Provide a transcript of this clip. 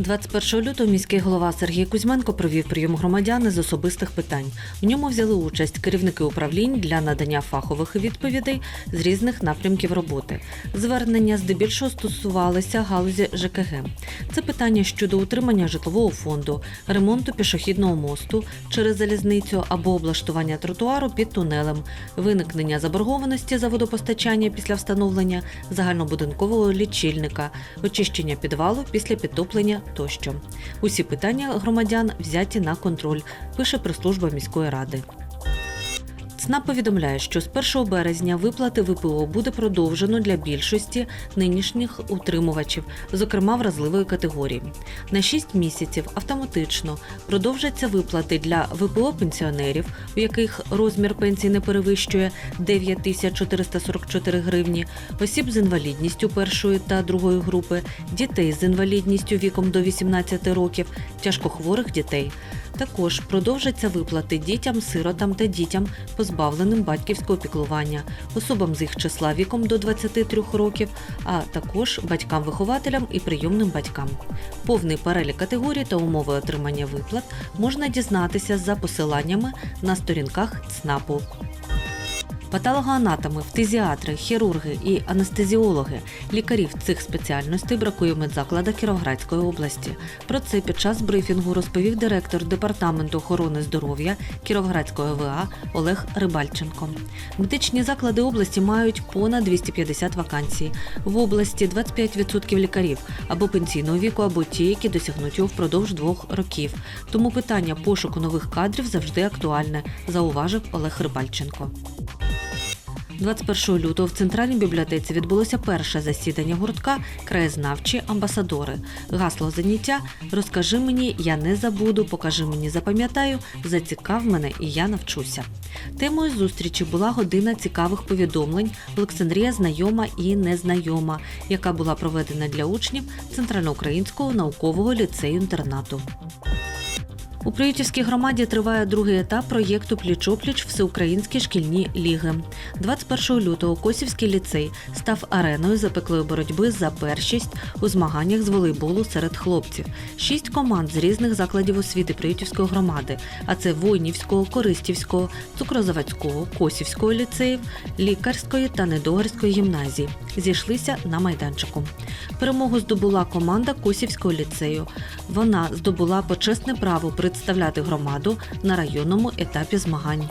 21 лютого міський голова Сергій Кузьменко провів прийом громадян з особистих питань. У ньому взяли участь керівники управлінь для надання фахових відповідей з різних напрямків роботи. Звернення здебільшого стосувалися галузі ЖКГ. Це питання щодо утримання житлового фонду, ремонту пішохідного мосту через залізницю або облаштування тротуару під тунелем, виникнення заборгованості за водопостачання після встановлення загальнобудинкового лічильника, очищення підвалу після підтоплення тощо. Усі питання громадян взяті на контроль, пише прес-служба міської ради. ЦНАП повідомляє, що з 1 березня виплати ВПО буде продовжено для більшості нинішніх утримувачів, зокрема вразливої категорії. На 6 місяців автоматично продовжаться виплати для ВПО пенсіонерів, у яких розмір пенсії не перевищує 9444 гривні, осіб з інвалідністю першої та другої групи, дітей з інвалідністю віком до 18 років, тяжкохворих дітей. Також продовжаться виплати дітям, сиротам та дітям, позбавленим батьківського піклування, особам з їх числа віком до 23 років, а також батькам-вихователям і прийомним батькам. Повний перелік категорій та умови отримання виплат можна дізнатися за посиланнями на сторінках ЦНАПу. Патологоанатоми, фтизіатри, хірурги і анестезіологи, лікарів цих спеціальностей бракує в медзакладах Кіровоградської області. Про це під час брифінгу розповів директор департаменту охорони здоров'я Кіровоградської ОВА Олег Рибальченко. Медичні заклади області мають понад 250 вакансій. В області 25% лікарів або пенсійного віку, або ті, які досягнуть його впродовж двох років. Тому питання пошуку нових кадрів завжди актуальне, зауважив Олег Рибальченко. 21 лютого в центральній бібліотеці відбулося перше засідання гуртка Краєзнавчі амбасадори. Гасло заняття Розкажи мені, я не забуду, покажи мені, запам'ятаю, зацікав мене і я навчуся. Темою зустрічі була година цікавих повідомлень Олександрія знайома і незнайома, яка була проведена для учнів Центральноукраїнського наукового ліцею інтернату. У Приютівській громаді триває другий етап проєкту Пліч-опліч Всеукраїнські шкільні ліги. 21 лютого Косівський ліцей став ареною запеклої боротьби за першість у змаганнях з волейболу серед хлопців. Шість команд з різних закладів освіти Приютівської громади, а це Войнівського, Користівського, Цукрозаводського, Косівського ліцеїв, лікарської та недогарської гімназії зійшлися на майданчику. Перемогу здобула команда Косівського ліцею. Вона здобула почесне право представляти громаду на районному етапі змагань.